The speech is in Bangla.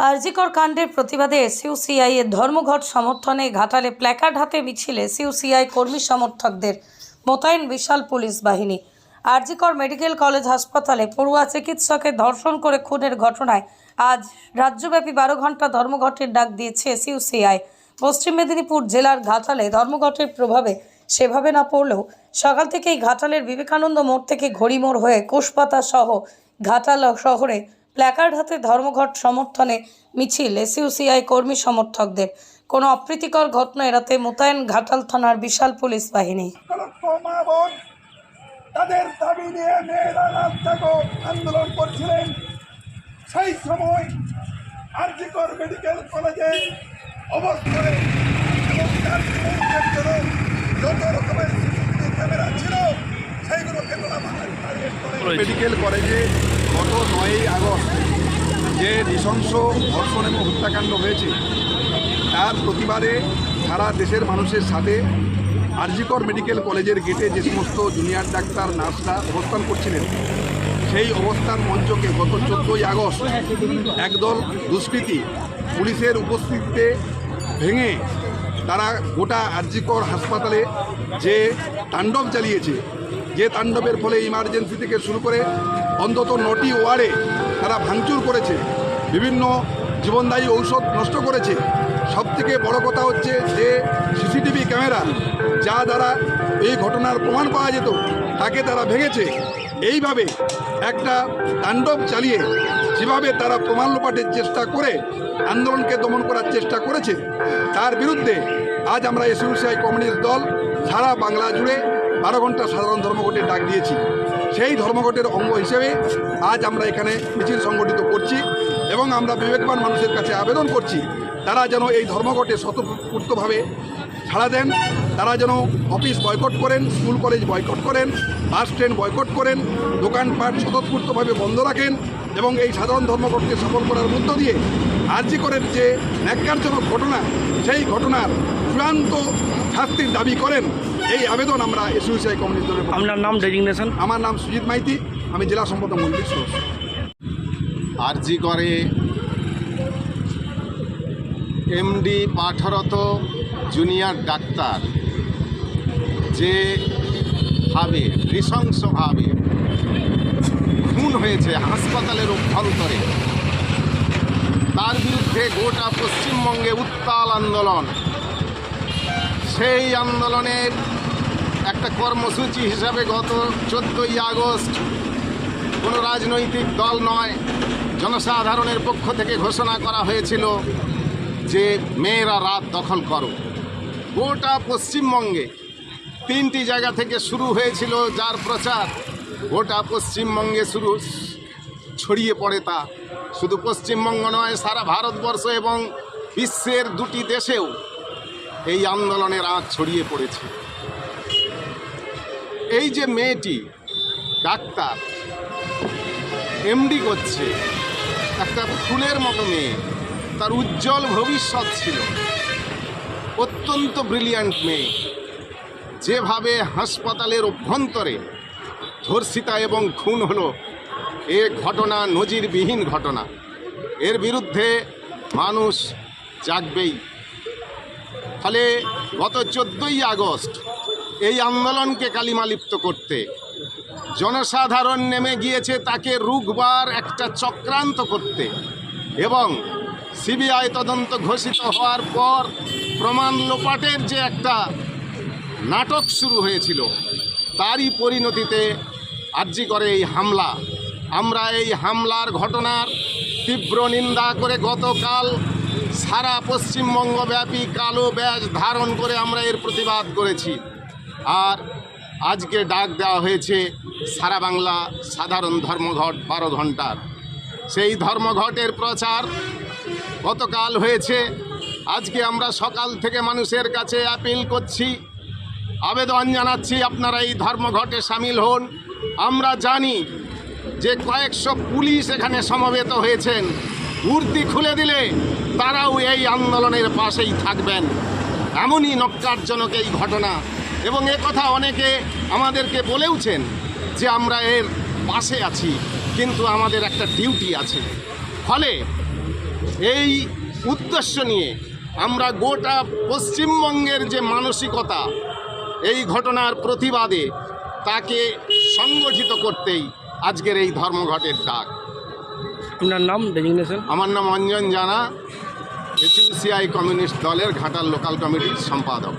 আরজিকর কাণ্ডের প্রতিবাদে এসইউসিআই এর ধর্মঘট সমর্থনে ঘাটালে প্ল্যাকার্ড হাতে মিছিল। এসইউসিআই কর্মী সমর্থকদের। মোতায়েন বিশাল পুলিশ বাহিনী। আরজিকর মেডিকেল কলেজ হাসপাতালে পড়ুয়া চিকিৎসকের ধর্ষণ করে খুনের ঘটনায় আজ রাজ্যব্যাপী বারো ঘণ্টা ধর্মঘটের ডাক দিয়েছে এসইউসিআই। পশ্চিম মেদিনীপুর জেলার ঘাটালে ধর্মঘটের প্রভাবে সেভাবে না পড়লেও সকাল থেকেই ঘাটালের বিবেকানন্দ মোড় থেকে ঘড়িমোড় হয়ে কোষপাতা সহ ঘাটাল শহরে প্ল্যাকার্ড হাতে ধর্মঘট সমর্থনে মিছিল এসইউসিআই কর্মী সমর্থকদের। কোনো অপ্রীতিকর ঘটনা এড়াতে মোতায়েন ঘাটাল থানার বিশাল পুলিশ বাহিনী। তাদের দাবি নিয়ে মেয়েরা জাগো আন্দোলন করছিলেন। সেই সময় আরজিকর মেডিকেল কলেজে অবস্থানে এবং তার যত রকমের সিসিটিভি ক্যামেরা ছিল সেইগুলোকে মেডিকেল কলেজে যে নৃশংস ধর্ষণ এবং হত্যাকাণ্ড হয়েছে। তার প্রতিবাদে সারা দেশের মানুষের সাথে আরজিকর মেডিকেল কলেজের গেটে যে সমস্ত জুনিয়র ডাক্তার, নার্সরা অবস্থান করছিলেন, সেই অবস্থান মঞ্চকে গত চোদ্দোই আগস্ট একদল দুষ্কৃতী পুলিশের উপস্থিতিতে ভেঙে তারা গোটা আরজিকর হাসপাতালে যে তাণ্ডব চালিয়েছে, যে তাণ্ডবের ফলে ইমার্জেন্সি থেকে শুরু করে অন্তত নটি ওয়ার্ডে তারা ভাঙচুর করেছে। বিভিন্ন জীবনদায়ী ঔষধ নষ্ট করেছে। সবথেকে বড় কথা হচ্ছে যে সিসিটিভি ক্যামেরা যা দ্বারা এই ঘটনার প্রমাণ পাওয়া যেত, তাকে তারা ভেঙেছে। এইভাবে একটা তাণ্ডব চালিয়ে যেভাবে তারা প্রমাণ লোপাটের চেষ্টা করে, আন্দোলনকে দমন করার চেষ্টা করেছে, তার বিরুদ্ধে আজ আমরা এসইউসিআই কমিউনিস্ট দল সারা বাংলা জুড়ে বারো ঘণ্টা সাধারণ ধর্মঘটের ডাক দিয়েছি। সেই ধর্মঘটের অঙ্গ হিসেবে আজ আমরা এখানে মিছিল সংগঠিত করছি। এবং আমরা বিবেকবান মানুষের কাছে আবেদন করছি তারা যেন এই ধর্মঘটে স্বতঃস্ফূর্তভাবে ছাড়া দেন তারা যেন অফিস বয়কট করেন স্কুল কলেজ বয়কট করেন বাস ট্রেন বয়কট করেন দোকানপাট স্বতঃস্ফূর্তভাবে বন্ধ রাখেন এবং এই সাধারণ ধর্মঘটকে সফল করার মধ্য দিয়ে আর্জি করেন যে ন্যাক্কারজনক ঘটনা সেই ঘটনার চূড়ান্ত শাস্তির দাবি করেন। এই আবেদন আমরা এসইউসিআই কমিউনিস্ট দলের আপনার নাম ডেজিগনেশন? আমার নাম সুজিত মাইতি আমি জেলা সম্পাদক মন্দির সদস্য। আরজি করে। এমডি পাঠরত জুনিয়র ডাক্তার যে ভাবে, নৃশংসভাবে খুন হয়েছে হাসপাতালের অভ্যন্তরে। তার বিরুদ্ধে গোটা পশ্চিমবঙ্গে উত্তাল আন্দোলন। সেই আন্দোলনের একটা কর্মসূচি হিসাবে গত চোদ্দোই আগস্ট কোনো রাজনৈতিক দল নয় জনসাধারণের পক্ষ থেকে ঘোষণা করা হয়েছিল যে মেয়েরা রাত দখল করো। গোটা পশ্চিমবঙ্গে তিনটি জায়গা থেকে শুরু হয়েছিল যার প্রচার। গোটা পশ্চিমবঙ্গে শুরু ছড়িয়ে পড়ে তা। শুধু পশ্চিমবঙ্গ নয়, সারা ভারতবর্ষ এবং বিশ্বের দুটি দেশেও এই আন্দোলনের আঁচ ছড়িয়ে পড়েছে। এই যে মেয়েটি, ডাক্তার, এমডি করছে একটা ফুলের মতো মেয়ে। তার উজ্জ্বল ভবিষ্যৎ ছিল। অত্যন্ত ব্রিলিয়ান্ট মেয়ে। যেভাবে হাসপাতালের অভ্যন্তরে ধর্ষিতা এবং খুন হলো, এ ঘটনা নজিরবিহীন ঘটনা। এর বিরুদ্ধে মানুষ জাগবেই। ফলে গত চোদ্দোই আগস্ট এই আন্দোলনকে কালিমালিপ্ত করতে জনসাধারণ নেমে গিয়েছে তাকে রুখবার একটা চক্রান্ত করতে এবং সিবিআই তদন্ত ঘোষিত হওয়ার পর প্রমাণ লোপাটের যে একটা নাটক শুরু হয়েছিল, তারই পরিণতিতে আর্জি করে এই হামলা। আমরা এই হামলার ঘটনার তীব্র নিন্দা করে গতকাল সারা পশ্চিমবঙ্গব্যাপী কালো ব্যাজ ধারণ করে আমরা এর প্রতিবাদ করেছি। আর আজকে ডাক দেওয়া হয়েছে সারা বাংলা সাধারণ ধর্মঘট বারো ঘণ্টার সেই ধর্মঘটের প্রচার গতকাল হয়েছে। আজকে আমরা সকাল থেকে মানুষের কাছে অ্যাপিল করছি, আবেদন জানাচ্ছি আপনারা এই ধর্মঘটে সামিল হন। আমরা জানি যে কয়েকশো পুলিশ এখানে সমবেত হয়েছেন। মূর্তি খুলে দিলে তারাও এই আন্দোলনের পাশেই থাকবেন। এমনই নক্কারজনক এই ঘটনা। এবং এ কথা অনেকে আমাদেরকে বলেওছেন যে আমরা এর পাশে আছি কিন্তু আমাদের একটা ডিউটি আছে। ফলে এই উদ্দেশ্য নিয়ে আমরা গোটা পশ্চিমবঙ্গের যে মানসিকতা এই ঘটনার প্রতিবাদে তাকে সংগঠিত করতেই আজকের এই ধর্মঘটের ডাক। আপনার নাম ডেজিগনেশন আমার নাম অঞ্জন জানা এসিউসিআই কমিউনিস্ট দলের ঘাটাল লোকাল কমিটির সম্পাদক।